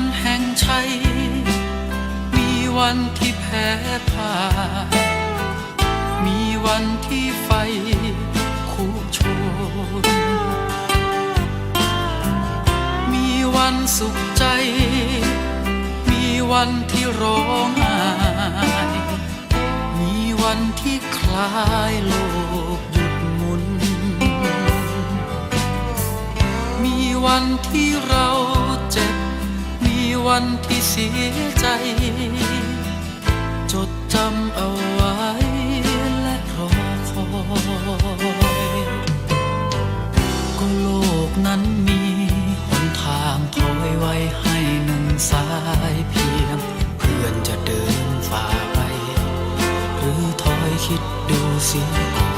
ันแห่งชัย มีวันที่แพ้พ่ายมีวันที่ไฟคุโชน มีวันสุขใจ มีวันที่ร้องไห้มีวันที่คลายโลกหยุดหมุน มีวันที่เรา วันที่เสียใจ จดจำเอาไว้และรอคอยก็โลกนั้นมีหนทางถอยไว้ให้หนึ่งสายเพียง เพื่อนจะเดินฝ่าไป หรือถอยคิดดูเสียก่อน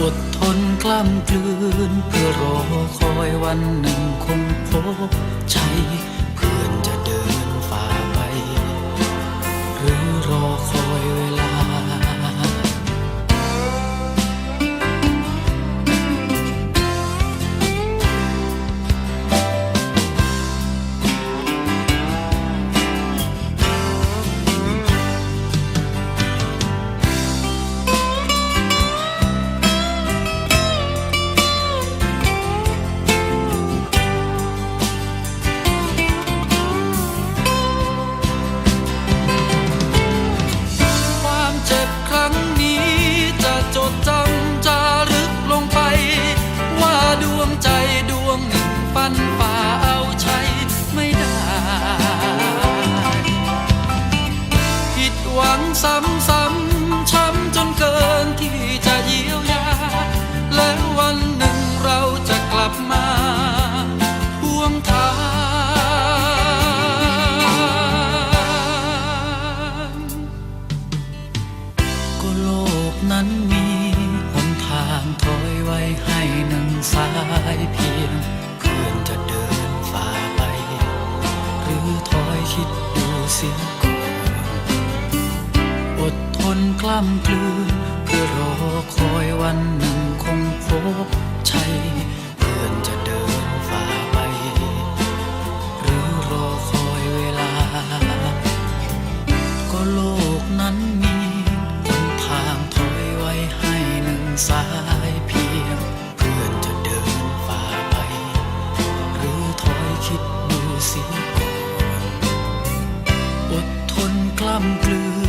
อดทน ล้ำกลืนเพื่อรอคอยวันหนึ่งคงพบใจ ซ้ำซ้ำช้ำจนเกินที่จะเยียวยา แล้ววันหนึ่งเราจะกลับมาพวงทางก็โลกนั้นมีหนทางถอยไว้ให้หนึ่งสายเพียงเพื่อนจะเดินฝ่าไป หรือถอยคิดดูเสียก่อน นกล้ำกลืนเพื่อรอคอยวันหนึ่งคงพบชัยเพื่อนจะเดินฝ่าไป หรือรอคอยเวลา ก็โลกนั้นมีหนทางถอยไว้ให้หนึ่งสายเพียง เพื่อนจะเดินฝ่าไป หรือถอยคิดดูสียก่อนอดทนกล้ำกลืน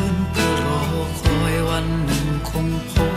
หนึ่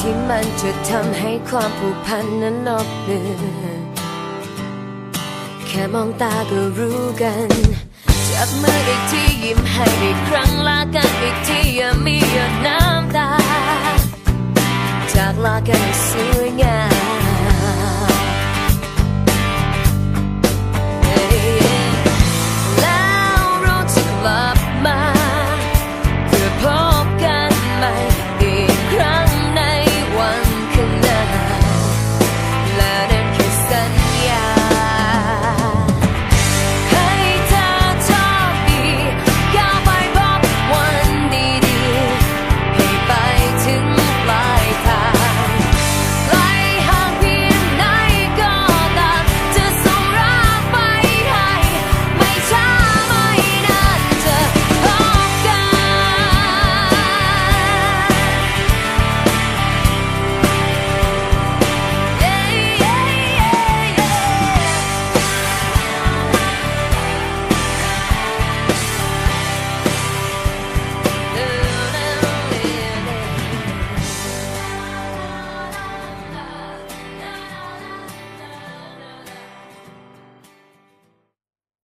ที่มันจะทำให้ความผูกพันนั้นนอบเลือแค่มองตาก็รู้กัน จับมืออีกทียิ้มให้อีกครั้งลากันอีกทีอย่ามีหยดน้ำตา จากลากันสวย